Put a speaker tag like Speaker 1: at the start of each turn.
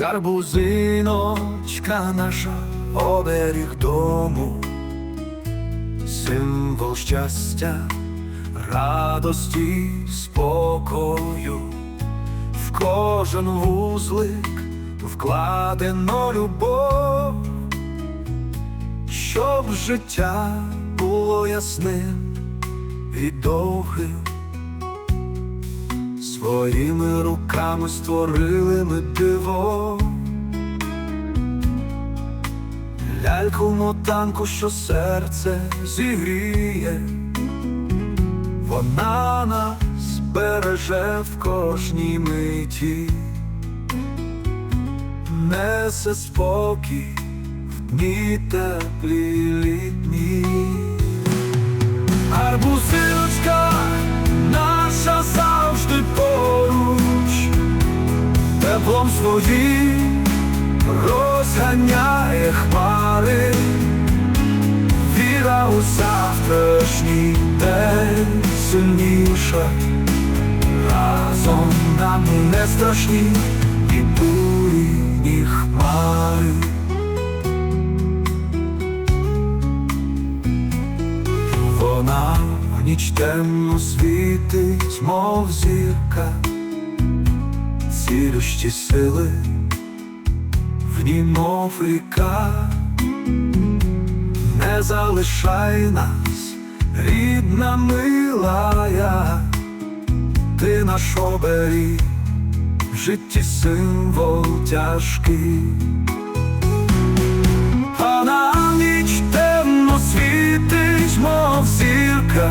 Speaker 1: Гарбузиночка наша, оберіг дому, символ щастя, радості, спокою, в кожен вузлик вкладено любов, щоб життя було ясним і довгим. Своїми руками створили ми диво. Ляльку мотанку, що серце зігріє, вона нас береже в кожній миті, несе спокій в дні теплі літні. Теплом своїм розганяє хмари, віра у завтрашній день сильніша, разом нам не страшні і буйні хмари. Вона в ніч темну світить, мов зірка, цілющі сили, в ній мов ріка, не залишай нас, рідна милая, ти наш оберіг, в житті символ тяжкий. А на ніч темно світить, мов зірка,